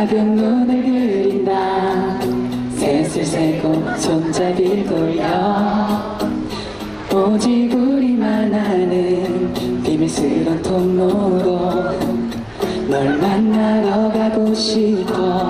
작은 눈을 그린다. 셋을 세고 손잡이 돌려. 오직 우리만 하는 비밀스런 통로로 널 만나러 가고 싶어.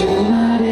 you're not in